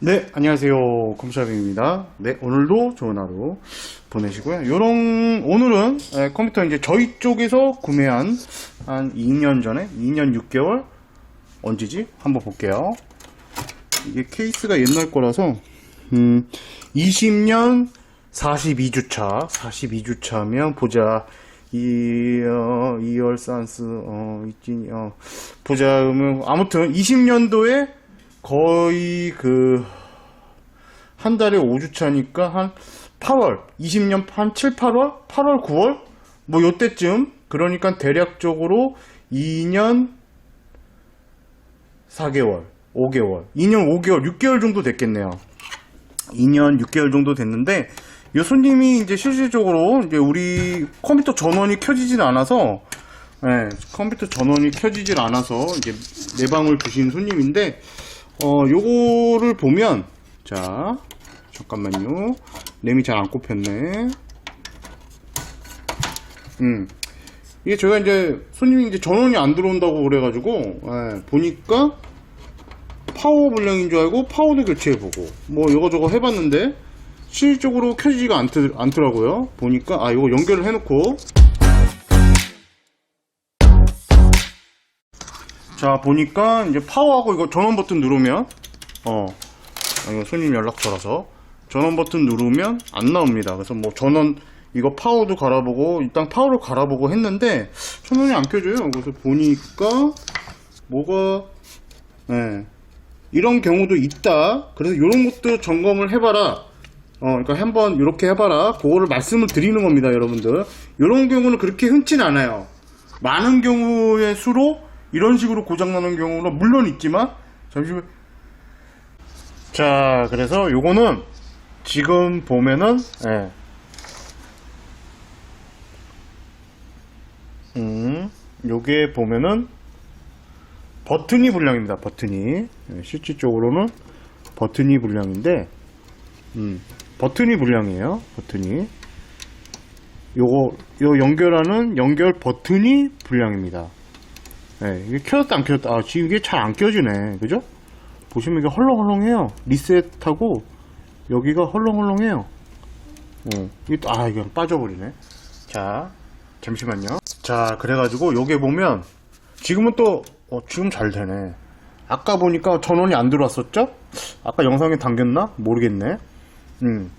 네, 안녕하세요. 컴샵입니다. 네, 오늘도 좋은 하루 보내시고요. 요런, 오늘은 에, 컴퓨터 이제 저희 쪽에서 구매한 한 2년 전에, 2년 6개월? 언제지? 한번 볼게요. 이게 케이스가 옛날 거라서, 음, 20년 42주차, 42주차면 보자. 이, 어, 이열 산스, 어, 있지, 어, 보자. 그러면, 아무튼 20년도에 거의 그, 한 달에 5주 차니까 한 8월, 20년 한 7, 8월? 8월, 9월? 뭐 요때쯤, 그러니까 대략적으로 2년 4개월, 5개월, 2년 5개월, 6개월 정도 됐겠네요. 2년 6개월 정도 됐는데, 이 손님이 이제 실질적으로 이제 우리 컴퓨터 전원이 켜지진 않아서, 예, 컴퓨터 전원이 켜지질 않아서 이제 내 방을 두신 손님인데, 어, 요거를 보면, 자, 잠깐만요. 램이 잘 안 꼽혔네. 음. 이게 제가 이제 손님이 이제 전원이 안 들어온다고 그래가지고, 예, 보니까 파워 불량인 줄 알고 파워도 교체해보고, 뭐 이거저거 해봤는데, 실질적으로 켜지지가 않더, 않더라고요. 보니까, 아, 이거 연결을 해놓고, 자, 보니까 이제 파워하고 이거 전원 버튼 누르면, 어, 아, 이거 손님 연락처라서, 전원 버튼 누르면 안 나옵니다. 그래서 뭐 전원, 이거 파워도 갈아보고, 일단 파워를 갈아보고 했는데, 전원이 안 켜져요. 그래서 보니까, 뭐가, 예, 이런 경우도 있다. 그래서 이런 것도 점검을 해봐라. 어, 그러니까 한번 이렇게 해봐라. 그거를 말씀을 드리는 겁니다, 여러분들. 이런 경우는 그렇게 흔치 는 않아요. 많은 경우의 수로 이런 식으로 고장나는 경우는 물론 있지만, 잠시만. 자, 그래서 요거는 지금 보면은, 예. 음, 요게 보면은 버튼이 불량입니다. 버튼이 예, 실질 적으로는 버튼이 불량인데 음, 버튼이 불량이에요. 버튼이 요거 요 연결하는 연결 버튼이 불량입니다. 예, 이게 켜졌다 안 켜졌다. 아, 지금 이게 잘 안 켜지네. 그죠? 보시면 이게 헐렁헐렁해요. 리셋하고 여기가 헐렁헐렁해요. 어, 이게 또- 아 이거 빠져버리네. 자, 잠시만요. 자, 그래가지고 요게 보면 지금은 또 어, 지금 잘 되네. 아까 보니까 전원이 안 들어왔었죠? 아까 영상에 담겼나? 모르겠네. 음.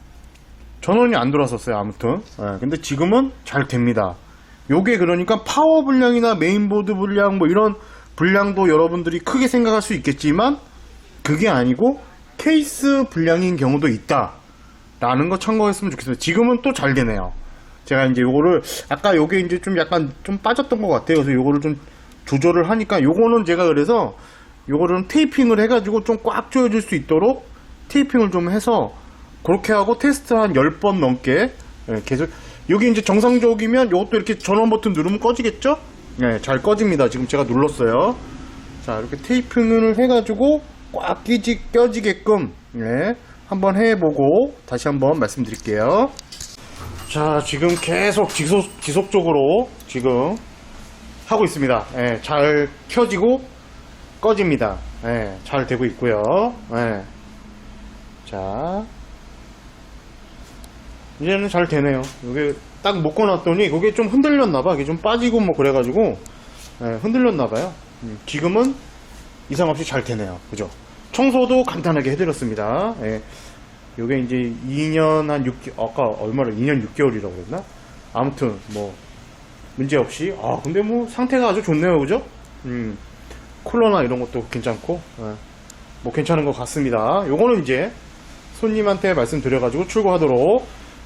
전원이 안 들어왔었어요, 아무튼. 예, 근데 지금은 잘 됩니다. 요게 그러니까 파워 불량이나 메인보드 불량 뭐 이런 불량도 여러분들이 크게 생각할 수 있겠지만 그게 아니고 케이스 불량인 경우도 있다. 라는 거 참고했으면 좋겠습니다. 지금은 또 잘 되네요. 제가 이제 요거를 아까 요게 이제 좀 약간 좀 빠졌던 것 같아요. 그래서 요거를 좀 조절을 하니까 요거는 제가 그래서 요거를 테이핑을 해가지고 좀 꽉 조여질 수 있도록 테이핑을 좀 해서 그렇게 하고 테스트 한 10번 넘게 예, 계속 여기 이제 정상적이면 요것도 이렇게 전원 버튼 누르면 꺼지겠죠? 네, 잘 꺼집니다. 지금 제가 눌렀어요. 자, 이렇게 테이핑을 해가지고 꽉 끼지, 껴지게끔 예, 한번 해보고 다시 한번 말씀드릴게요. 자, 지금 계속 지속, 지속적으로 지금 하고 있습니다. 예, 잘 켜지고 꺼집니다. 예, 잘 되고 있고요. 예. 자, 이제는 잘 되네요. 이게 딱 묶어 놨더니 그게 좀 흔들렸나 봐. 이게 좀 빠지고 뭐 그래 가지고 예, 흔들렸나 봐요. 음, 지금은 이상 없이 잘 되네요. 그죠? 청소도 간단하게 해드렸습니다. 예. 요게 이제 2년 한 6개, 아까 얼마를 2년 6개월이라고 그랬나? 아무튼 뭐 문제 없이 아 근데 뭐 상태가 아주 좋네요 그죠? 음 쿨러나 이런 것도 괜찮고 예. 뭐 괜찮은 것 같습니다 요거는 이제 손님한테 말씀드려 가지고 출고하도록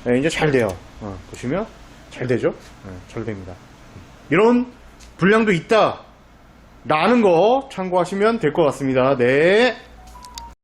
예, 이제 잘 돼요. 어, 보시면 잘 되죠? 예, 잘 됩니다. 이런 불량도 있다. 라는 거 참고하시면 될 것 같습니다. 네